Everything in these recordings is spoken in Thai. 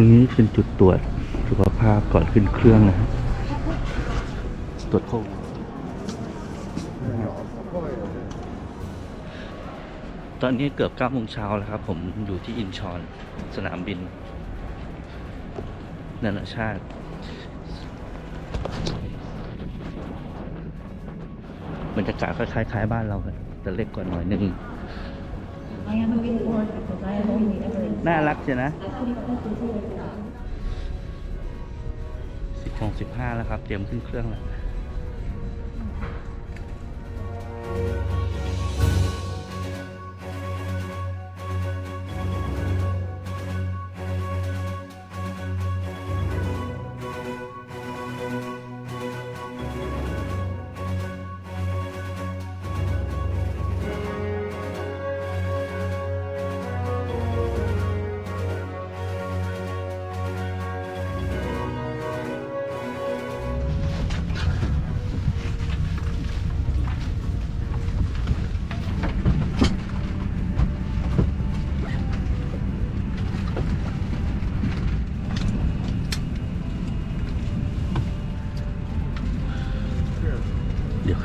รงนี้เป็นจุดตรวจสุขภาพก่อนขึ้นเครื่องนะฮะตรวจโควิดตอนนี้เกือบ9โมงเช้าแล้วครับ ผมอยู่ที่อินชอนสนามบิน นานาชาติบรรยากาศคล้ายๆคล้ายบ้านเราครับแต่เล็กกว่าหน่อยนึง น่ารักใช่นะสิบโมงสิบห้าแล้วครับ เตรียมขึ้นเครื่องแล้ว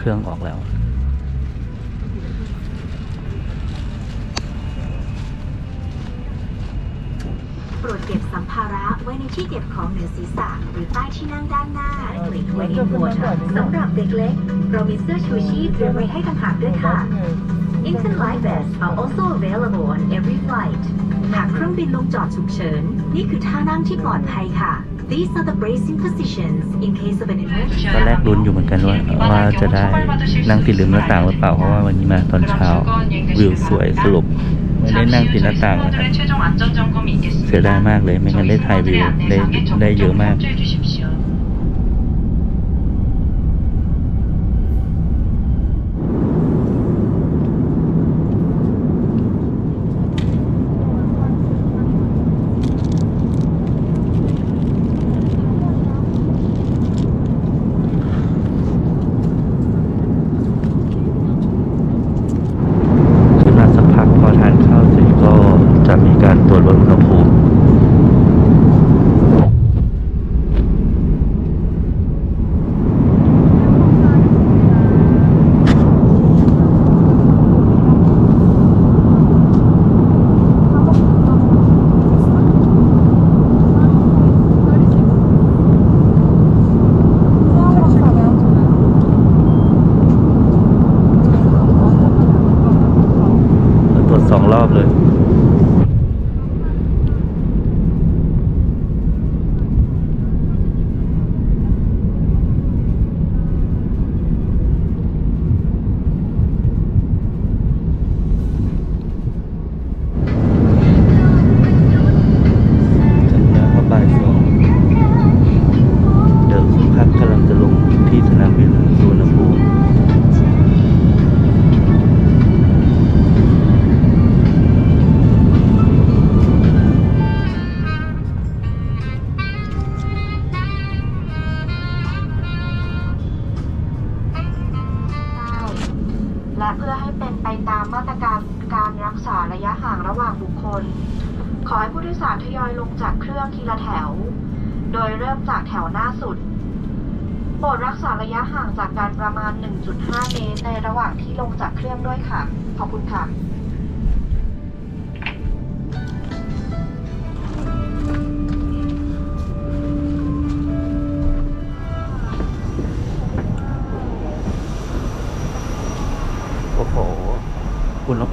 รื่องออกแล้ว โปรดเก็บสัมภาระไว้ในที่เก็บของเหนือศีรษะหรือใต้ที่นั่งด้านหน้าหลีกไว้ในหัวเถอะสำหรับเด็กเล็ก เรามีเสื้อชูชีพเตรียมไว้ให้ต่างหากด้วยค่ะ Infant life vests are also available on every flight หากเครื่องบินลงจอดฉุกเฉิน นี่คือท่านั่งที่ปลอดภัยค่ะ These are the bracing positions in case of an emergency ตอนแรกลุ้นอยู่เหมือนกันว่าว่าจะได้นั่งติดริมหน้าต่างหรือเปล่าเพราะว่าวันนี้มาตอนเช้าวิวสวยสรุปไม่ได้นั่งติดหน้าต่างนะครับเสียดายมากเลยไม่งั้นได้ถ่ายวิวได้ได้เยอะมาก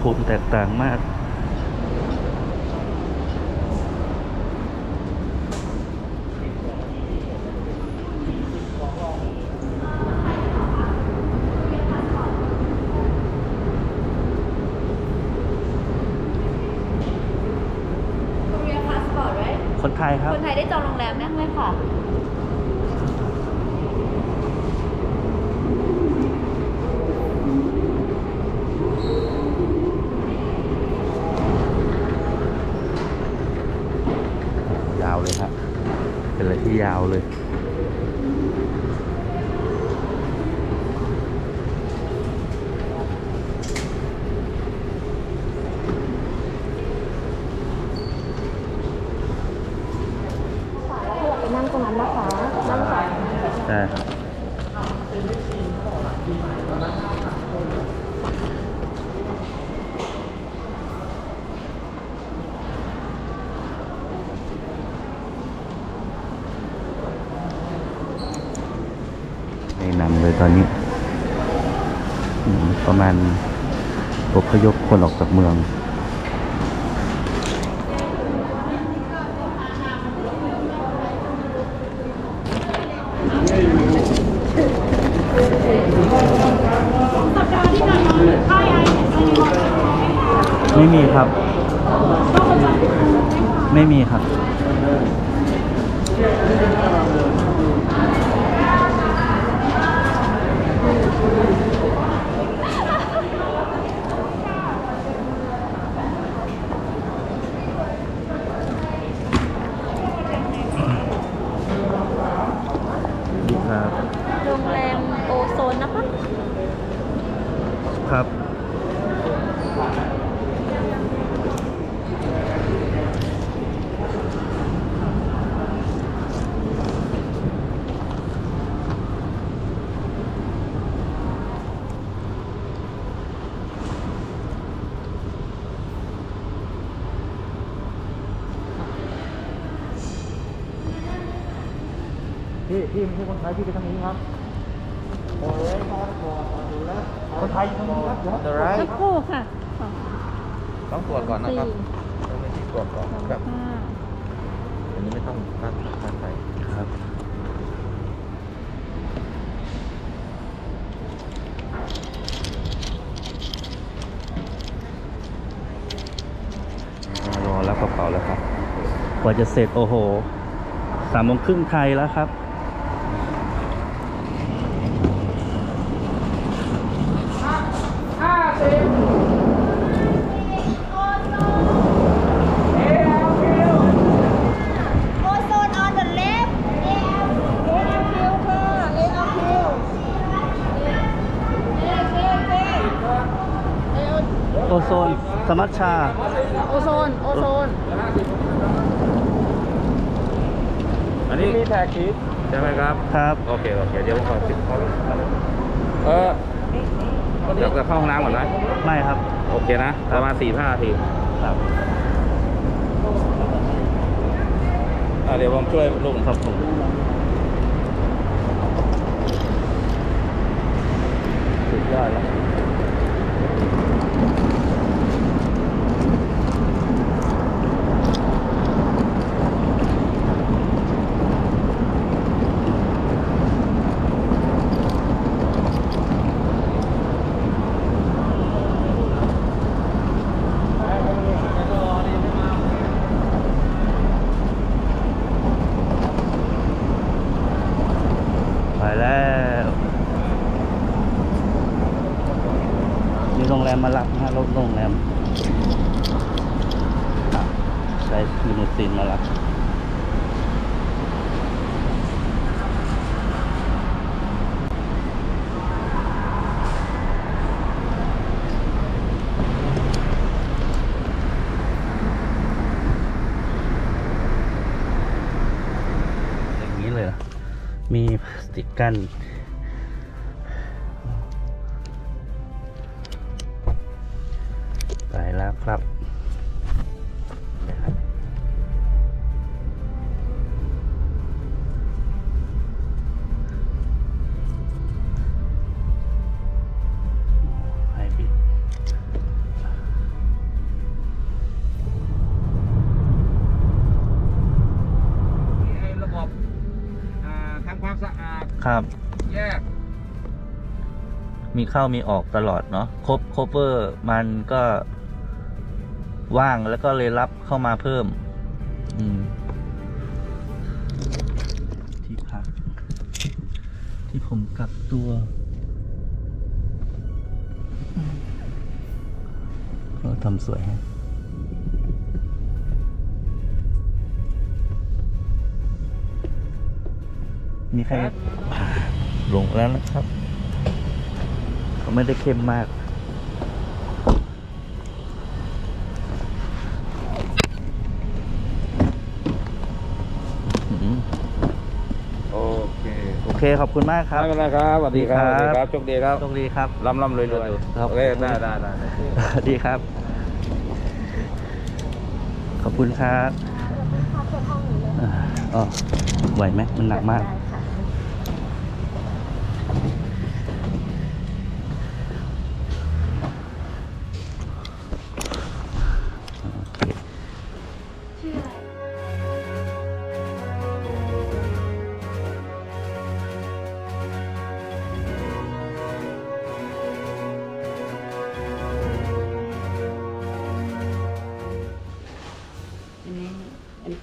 ภูมิแตกต่างมาก Korea passport right คนไทยครับ คนไทยได้จองโรงแรมนั่งเลยค่ะ ยาวเลยครับ เป็นอะไรที่ ยาวเลยตรงนั้นนะคะนั่งก่อนได้ครับไม่นำเลยตอนนี้อื มประมาณอพยพคนออกจากเมือง ไม่มีครับ ไม่มีครับ ดีครับ โรงแรมโอโซนนะคะ ครับ พี่พี่ไม่ใช่คนไทยพี่ไปทางนี้ครับโอ้ยมาก่อนดูแลคนไทยอยู่ทางนี้ครับเดี๋ยวสักครู่ค่ะสองต้องตรวจก่อนนะครับสี่ต้องไปที่ตรวจก่อนสองแบบห้าอันนี้ไม่ต้องตั้งตั้งใจครับรอรับกระเป๋าแล้วครับ กว่าจะเสร็จโอ้โหสามโมงครึ่งไทยแล้วครับ โอโซน on the left เอลคิวค่ะเอลคิวเอลคิวเอล โอโซน สมัชชา โอโซน โอโซน อันนี้มีแท็กคิดใช่ไหมครับ ครับ โอเค โอเค เดี๋ยวผมขอติดเข้าเออเดี๋ยวจะเข้าห้องน้ำก่อนนะไม่ครับ โอเคนะ ประมาณสี่ห้านาทีครับอะเดี๋ยวผมช่วยลุงครับผมสุดยอดแล้ว โรงแรมมารับนะรถโรงแรมใช้ลิมูซีนมารับอย่างนี้เลยมีพลาสติกกั้น แล้วครับนะครับ ไฮบริดระบบทำความสะอาดครับ แยก มีเข้ามีออกตลอดเนาะครบครบเวอร์มันก็ ว่างแล้วก็เลยรับเข้ามาเพิ่ม อืม ที่พัก ที่ผมกักตัว ก็ทำสวยฮะมีใครลงแล้วนะครับ เขาไม่ได้เข้มมาก อืม เคขอบคุณมากครับ ไม่เป็นไรครับสวัสดีครับสวัสดีครับโชคดีครับโชคดีครับร่ำร่ำรวยรวยครับ โอเคได้ได้ได้ได้สวัสดีครับ ขอบคุณครับอ่าอ๋อไหวไหมมันหนักมาก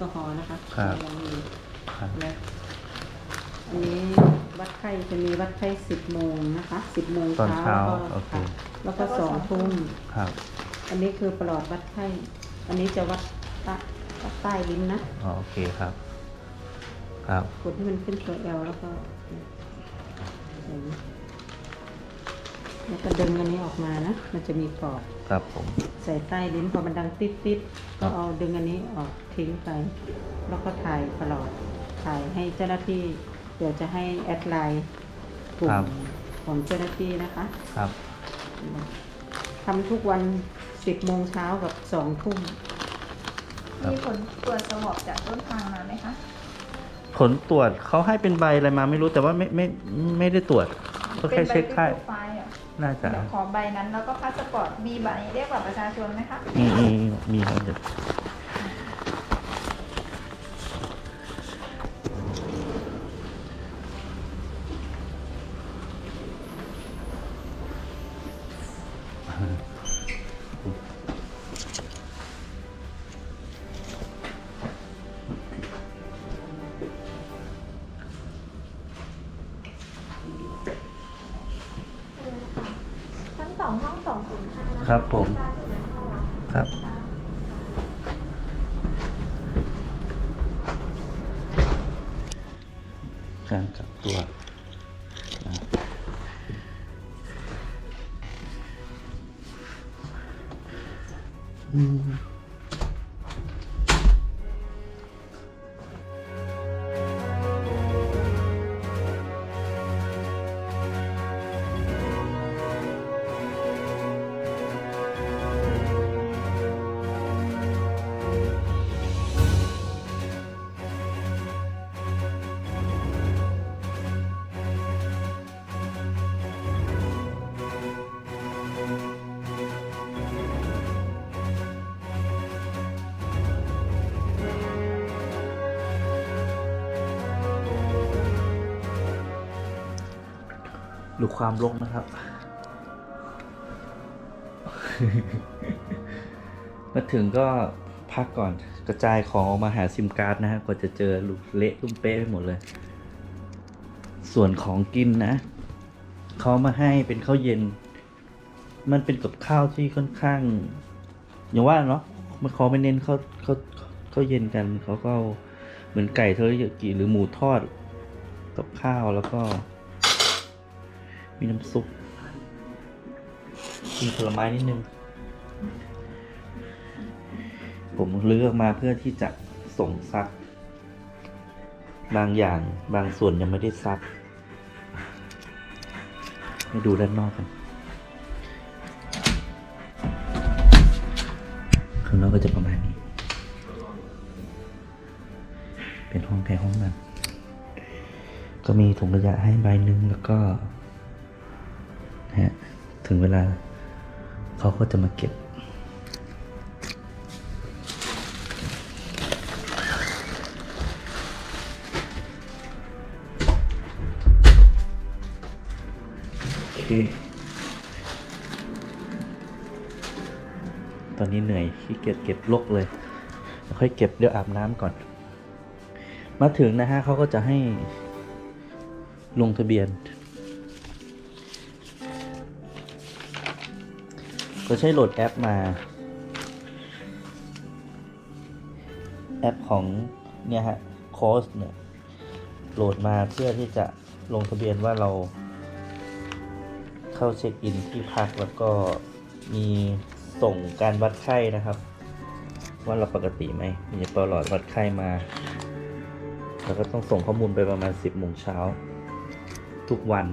กอฮอล์นะคะครับลองดูครับแล้วอันนี้วัดไข้จะมีวัดไข้สิบโมงนะคะสิบโมงตอนเช้าแล้วก็โอเค ค่ะแล้วก็สองทุ่ม ครับ อันนี้คือปลอดวัดไข้ อันนี้จะวัดใต้วัดใต้ลิ้นนะ อ๋อโอเคครับ ครับ กดให้มันขึ้นตัวเอลแล้วก็อย่างนี้ แล้วก็ดึงอันนี้ออกมานะ มันจะมีปลอกครับผม ใส่ใต้ลิ้นพอมันดังติดติดๆก็เอาดึงอันนี้ออกทิ้งไป แล้วก็ถ่ายตลอดถ่ายให้เจ้าหน้าที่ เดี๋ยวจะให้แอดไลน์กลุ่ครัมบของเจ้าหน้าที่นะคะ ครับ ทำทุกวันสิบโมงเช้ากับสองทุ่มมีผลตรวจสวอปจากต้นทางมาไหมคะ ผลตรวจเขาให้เป็นใบอะไรมาไม่รู้แต่ว่าไม่ไม่ไม่ได้ตรวจก็แค่เช็คไข้เป็นใบโปรไฟล์เหรอ น่าจะ เดี๋ยวขอใบนั้นแล้วก็พาสปอร์ตมีใบเรียกบัตรประชาชนไหมคะมีมีมีครับเดี๋ยว ครับผมครับ การจับตัวอืม ดูความรกนะครับ มาถึงก็พักก่อนกระจายของออกมาหาซิมการ์ดนะฮะกว่าจะเจอลูกเละลุ่มเป๊ะไปหมดเลย ส่วนของกินนะเขามาให้เป็นข้าวเย็น มันเป็นกับข้าวที่ค่อนข้าง อย่างว่าเนาะมันเขาไม่เน้นข้าวข้าวข้าวเย็นกันเขาก็เอาเหมือนไก่เทอริยากิหรือหมูทอดกับข้าวแล้วก็ มีน้ำซุปมีผลไม้นิดนึง ผมเลือกมาเพื่อที่จะส่งซัก บางอย่างบางส่วนยังไม่ได้ซักให้ดูด้านนอกกันข้างนอกก็จะประมาณนี้ เป็นห้องแค่ห้องนั้น ก็มีถุงขยะให้ใบหนึ่งแล้วก็ ถึงเวลา เขาก็จะมาเก็บ โอเค ตอนนี้เหนื่อยขี้เกียจเก็บลกเลย ค่อยเก็บเดี๋ยวอาบน้ำก่อน มาถึงนะฮะเขาก็จะให้ลงทะเบียน ก็ใช้โหลดแอปมา แอปของเนี่ยฮะค้ชเนี่ยโหลดมาเพื่อที่จะลงทะเบียนว่าเรา เข้าเช็คอินที่พักแล้วก็มีส่งการวัดไข้นะครับ ว่าเราปกติไหมมีปลอดวัดไข้มา แล้วก็ต้องส่งข้อมูลไปประมาณ 10โมงเช้า ทุกวัน